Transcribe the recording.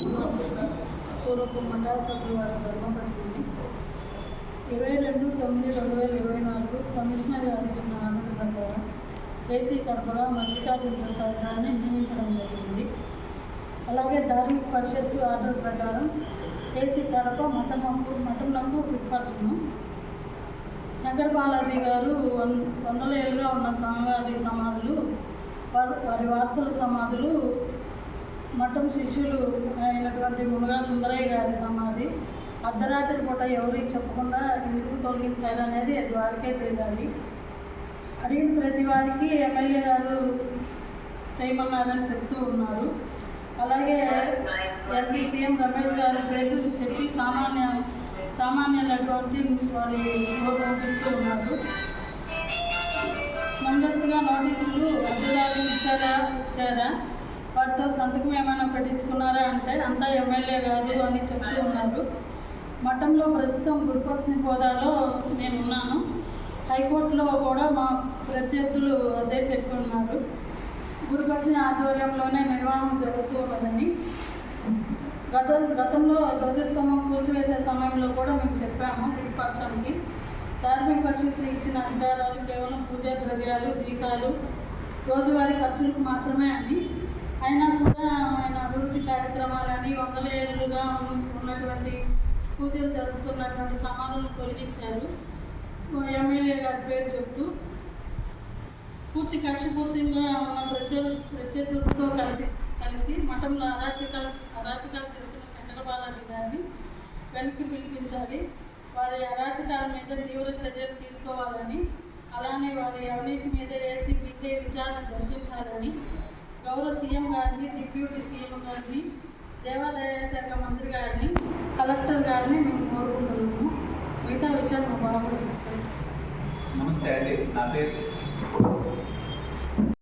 పూర్వపు మండలపల్లి వారి ఇరవై రెండు తొమ్మిది రెండు వేల ఇరవై నాలుగు కమిషనర్ గారు ఇచ్చిన ఆర్డర్ ప్రకారం ఏసీ కడపగా మల్లికార్జున ప్రసాద్ గారిని నియమించడం జరిగింది. అలాగే ధార్మిక పరిషత్తు ఆర్డర్ ప్రకారం ఏసీ కడప మఠంకు మఠంకు పర్సన్ శంకర్ బాలాజీ గారు వన్ వందల ఏళ్ళుగా ఉన్న స్వామివారి సమాధులు వారి వారి వారసుల సమాధులు మఠం శిష్యులు అయినటువంటి మునగా సుందరయ్య గారి సమాధి. అర్ధరాత్రి పూట ఎవరికి చెప్పకుండా ఎందుకు తొలగించారనేది అది వారికే తెలియాలి. అడిగిన ప్రతి వారికి ఎమ్మెల్యే గారు చేయమన్నారని చెప్తూ ఉన్నారు. అలాగే ఎంపీ సీఎం రమేష్ గారి పేరు చెప్పి సామాన్య సామాన్యులటువంటి వారి పంపిస్తూ ఉన్నారు. ముందస్తుగా నోటీసులు అర్ధరాత్రి ఇచ్చారా? ఇచ్చారా? వారితో సంతకం ఏమైనా పెట్టించుకున్నారా అంటే అంతా ఎమ్మెల్యే కాదు అని చెప్తూ ఉన్నారు. మఠంలో ప్రస్తుతం గురుపత్ని హోదాలో నేను ఉన్నాను. హైకోర్టులో కూడా మా ప్రత్యర్థులు అదే చెప్పి ఉన్నారు. గురుపత్ని ఆధ్వర్యంలోనే నిర్వహణ జరుగుతూ ఉన్నదని. గత గతంలో ధ్వజస్తంభం కూల్చివేసే సమయంలో కూడా మేము చెప్పాము ఫిఫ్టీ ధార్మిక పరిస్థితి ఇచ్చిన అధికారాలు కేవలం పూజా ద్రవ్యాలు జీతాలు రోజువారీ ఖర్చులకు మాత్రమే అని. అయినా కూడా ఆయన అభివృద్ధి కార్యక్రమాలని వందల ఏళ్ళుగా ఉన్నటువంటి పూజలు జరుగుతున్నటువంటి సమాధులను తొలగించారు. ఎమ్మెల్యే గారి పేరు చెప్తూ పూర్తి కక్షపూర్తిగా ఉన్న ప్రజలు ప్రత్యర్థులతో కలిసి కలిసి మఠంలో అరాచకాలు అరాచకాలు చేస్తున్న శంకర బాలాజీ గారిని వెనక్కి పిలిపించాలి. వారి అరాచకాల మీద తీవ్ర చర్యలు తీసుకోవాలని అలానే వారి అవినీతి మీద వేసి విజయ విచారణ జరిపించాలని గౌరవ సీఎం గారిని డిప్యూటీ సీఎం గారిని దేవాదాయ శాఖ మంత్రి గారిని కలెక్టర్ గారిని మేము కోరుకుంటున్నాము. మిగతా విషయాలు మా నమస్తే అండి. నా పేరు